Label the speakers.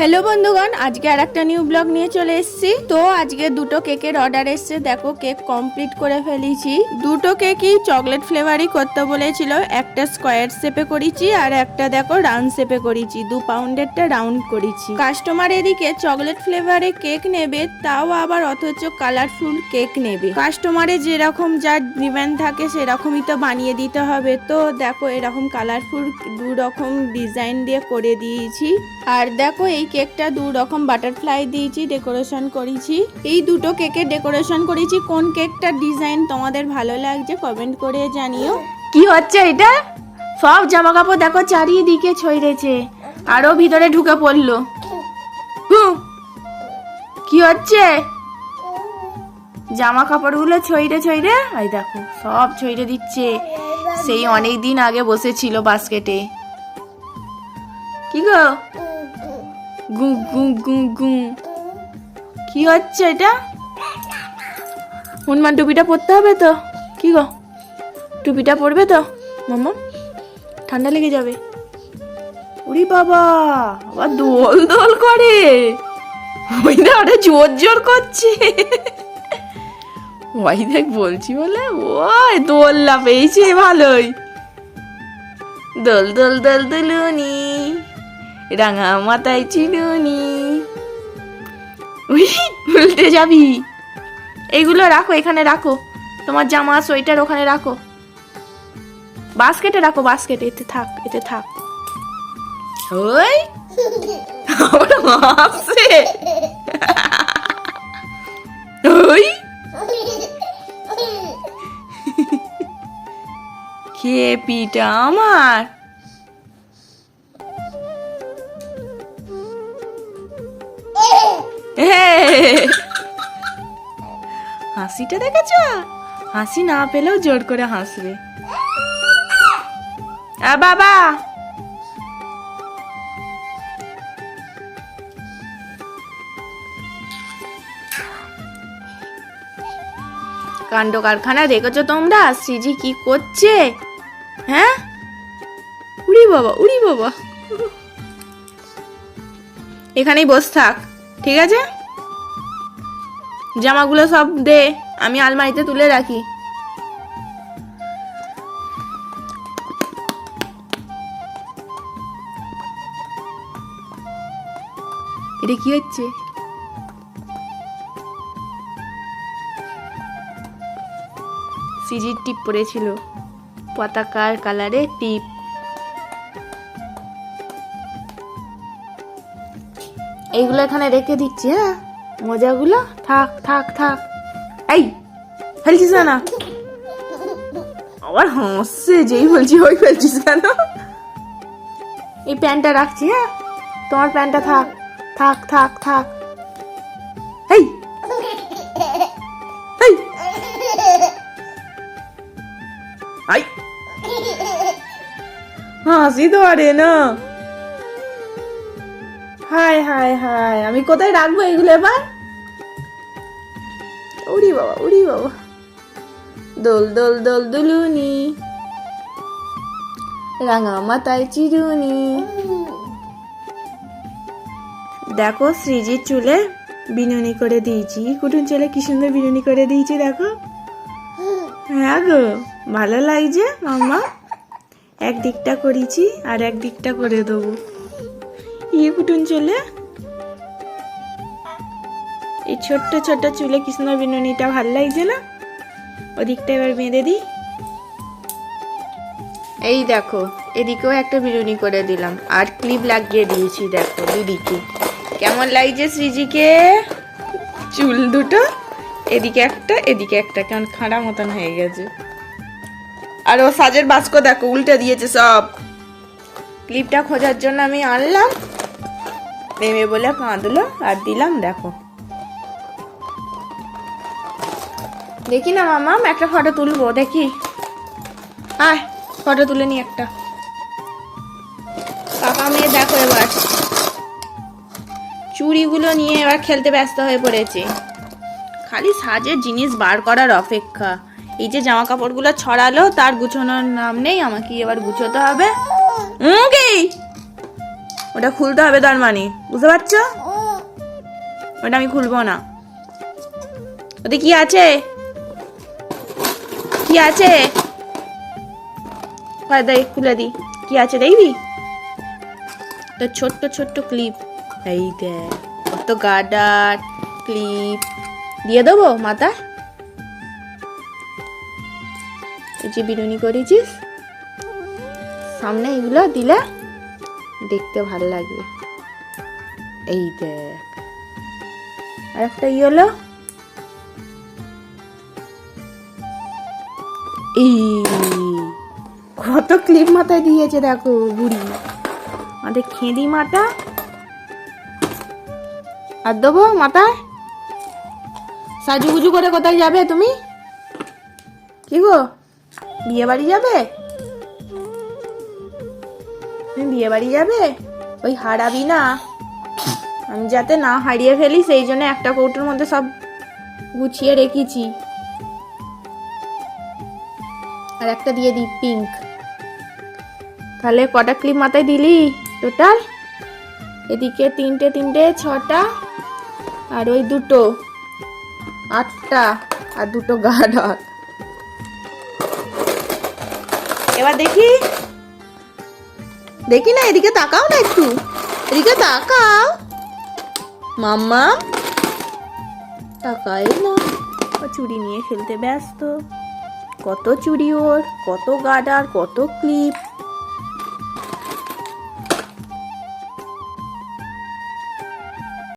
Speaker 1: Hello বন্ধুগণ, আজকে আর একটা নিউ ব্লগ নিয়ে চলে এসেছি। তো আজকে দুটো কেকের অর্ডার এসেছে। দেখো, কেক কমপ্লিট করে ফেলেছি। দুটো কেকই চকলেট ফ্লেভারই করতে বলেছিল। একটা স্কোয়ার শেপে করেছি আর একটা দেখো রাউন্ড শেপে করেছি। দু পাউন্ডেরটা রাউন্ড করেছি। কাস্টমার এদিকে চকলেট ফ্লেভারে কেক নেবে, তাও আবার অথচ কালারফুল কেক নেবে। কাস্টমারে যেরকম যা ডিমান্ড থাকে, সেরকমই তো বানিয়ে দিতে হবে। তো দেখো, এরকম কালারফুল দু রকম ডিজাইন দিয়ে করে দিয়েছি। আর দেখো, এই কেকটা দু রকম বাটারফ্লাই দিয়েছি ডেকোরেশন করেছি। এই দুটো কেকের ডেকোরেশন করেছি। কোন কেকটার ডিজাইন তোমাদের ভালো লাগছে কমেন্ট করে জানিও। কি হচ্ছে এটা? সব জামা কাপড় দেখো চারিদিকে ছড়িয়েছে আরও ভিতরে ঢুকে পড়ল। কি হচ্ছে? জামা কাপড়গুলো ছইরে ছইরে এই দেখো, সব ছইরে দিচ্ছে। সেই অনেক দিন আগে বসেছিল বাস্কেটে কি গো? গু গু গু গু। কি হচ্ছে এটা? হনুমান টুপিটা পরতে হবে তো? কি গো? টুপিটা পরবে তো? মামা ঠান্ডা লেগে যাবে। উরি বাবা, আবার দোল দোল করে। ওই না, ওটা জোর জোর করছে। ওই দেখ, বলছি বলে, ওই দোল্লা পেয়েছে ভালোই। দোল দোল দোল, দোলুনি। রাঙা মাথায় উই, উল্টে যাবি। এইগুলো রাখো এখানে রাখো। তোমার জামা সোয়েটার ওখানে রাখো। বাস্কেটে রাখো বাস্কেটে এতে থাক এতে থাক। ওই হাসছে ওই। খেয়ে পিটা আমার। হাসিটা দেখেছ? হাসি না পেলেও জোর করে হাসবে। বাবা! কাণ্ড কারখানা দেখেছ তোমরা? সিজি কি করছে? হ্যাঁ? উড়ি বাবা উড়ি বাবা। এখানেই বস থাক, ঠিক আছে? জামাগুলো সব দে, আমি আলমারিতে তুলে রাখি। এটা কি হচ্ছে? সিজির টিপ পড়েছিল। পতাকার কালারে টিপ। এইগুলো এখানে রেখে দিচ্ছি হ্যাঁ? মজাগুলো? থাক থাক থাক। এই, ফেলছিস না আবার হাসছে, যেই বলছি, ওই ফেলছিস কেন? এই প্যান্টটা রাখছি হ্যাঁ? তোমার প্যান্টটা থাক থাক থাক থাক। এই। আই। হাসি তো আরে না। হাই হাই হাই আমি কোথায় রাখব এগুলো এবার? উড়ি বাবা উড়ি বাবা দোল দোল দোল দুলুনি। রাঙা মাথায় চিরুনি। দেখো শ্রীজির চুলে বিনুনি করে দিয়েছি। কুটুন চুলে কি সুন্দর বিনুনি করে দিয়েছি, দেখো। হ্যাঁ গো, ভালো লাগছে, মাম্মা? এক দিকটা করেছি আর এক দিকটা করে দেবো। ইয়ে কুটুন চুলে এই ছোট্ট ছোট্ট চুলে কৃষ্ণ বিনুনিটা ভালো লাগছে না ওদিকটা এবার বেঁধে দিই। এই দেখো, এদিকেও একটা বিরুনি করে দিলাম। আর ক্লিপ লাগিয়ে দিয়েছি, দেখো, দুদিকে। কেমন লাগছে শ্রীজিকে? চুল দুটো, এদিকে একটা এদিকে একটা, কেমন খাঁড়া মতন হয়ে গেছে। আর ও সাজের বাস্ক দেখো, উল্টে দিয়েছে সব। ক্লিপটা খোঁজার জন্য আমি আনলাম। নেমে বলে কাঁদলো, আর দিলাম, দেখো। দেখি না মামা একটা ফটো তুলবো, দেখি। আয় ফটো তুলে নি একটা। কাকা মেয়ে, দেখো এবার। চুড়িগুলো নিয়ে এবার খেলতে ব্যস্ত হয়ে পড়েছে। খালি সাজের জিনিস বার করার অপেক্ষা। এই যে জামা কাপড়গুলো ছড়ালো, তার গুছোনোর নাম নেই, আমাকে এবার গুছোতে হবে। কি? ওটা খুলতে হবে তার মানে বুঝতে পারছ? ওটা আমি খুলবো না। ওতে কি আছে? কি আছে? হয়, দেখ, খুলে দি। কি আছে দেখবি? তো ছোট্ট ছোট্ট ক্লিপ এই দেখ, কত গার্ডার ক্লিপ দিয়ে দেবো মাথা? এই যে বিরুনি করেছিস। সামনে এগুলো দিলে দেখতে ভালো লাগবে। এই দেখ। আর একটা ই কত ক্লিপ মাথায় দিয়েছে দেখো বুড়ি। আমাদের খেঁদি মাথা। আর দেবো মাথায়? সাজুগুজু করে কোথায় যাবে তুমি? কি গো, বিয়ে বাড়ি যাবে? তুমি বিয়ে বাড়ি যাবে? ওই হারাবি না। আমি যাতে না হারিয়ে ফেলি, সেই জন্য একটা কৌটোর মধ্যে সব গুছিয়ে রেখেছি। আর একটা দিয়ে দিই পিঙ্ক তাহলে কটা ক্লিপ মাথায় দিলি? টোটাল এদিকে তিনটে তিনটে, ছটা, আর ওই দুটো। আটটা, আর দুটো গার্ডার এবার দেখি। দেখি না, এদিকে তাকাও না একটু। এদিকে তাকাও। মাম্মা। তাকাই না। চুড়ি নিয়ে খেলতে ব্যস্ত। কত চুড়ি ওর কত গাডার কত ক্লিপ।